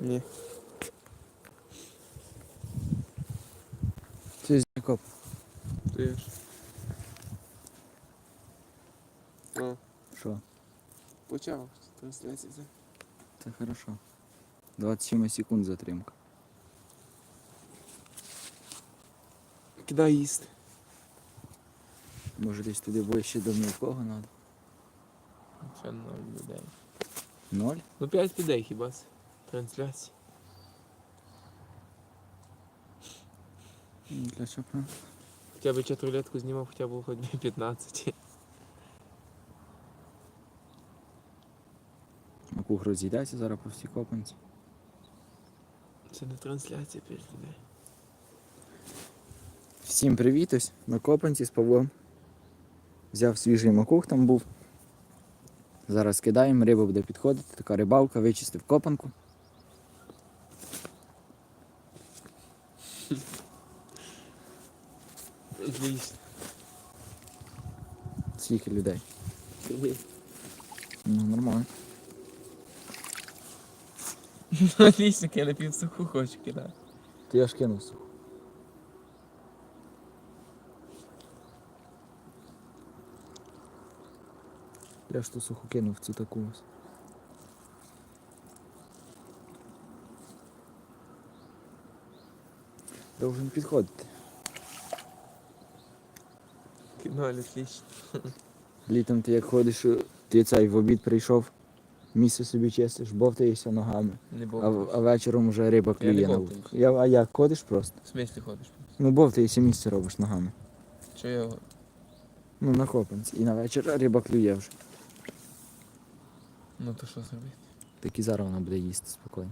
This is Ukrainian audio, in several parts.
Ні. Це з Якоб. Ти ж. О, Що? почав трансляція. Це хорошо. 27 секунд затримка. Кидай їсти. Може десь туди ближче до мілкого треба. Ще ноль людей. Ноль? Ну 5 людей хіба це? Трансляція. Ну, Для чого? Хоча б чат рулетку знімав, хоча б хоч би 15. Макух розійдеться зараз по всій копанці. Це не трансляція 5 людей. Всім привіт, ось на копанці з Павлом. Взяв свіжий макух там був. Зараз кидаємо, риба буде підходити, така рибалка, вичистив копанку. Звісно. Скільки людей. Ну, нормально. Лісник, я на півсуху хочу кидати. Ти я ж кинув суху. Я ж ту суху кинув в цю таку ось. Должен підходити. Ноль, отлично. Літом ти як ходиш, ти цей в обід прийшов, місце собі чистиш, бовтаєшся ногами, Не а, а вечором вже риба не клює на бовтаюсь. вудку. Я, а як ходиш просто? В смислі ходиш? Ну бовтаєшся, місце робиш ногами. Що я Ну на копанці. І на вечір риба клює вже. Ну то що зробити? Так і зараз вона буде їсти спокійно.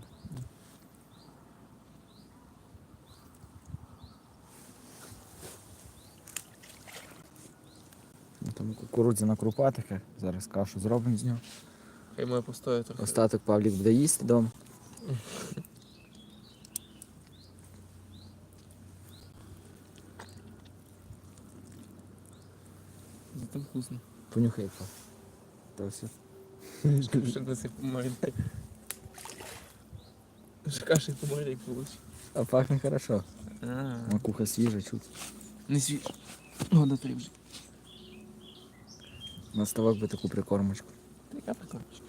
Там кукурудзяна крупа така, зараз кашу зробимо з нього. Хай моє постоє трохи. Остаток Павлік буде їсти вдома. Зато вкусно. Понюхай Пав. Та все. Що помаринки. Що каші помаринок получиш. А пахне хорошо. Макуха свіжа, чуть. не свіж. Года три вже. На ставок би таку прикормочку. Яка прикормочка?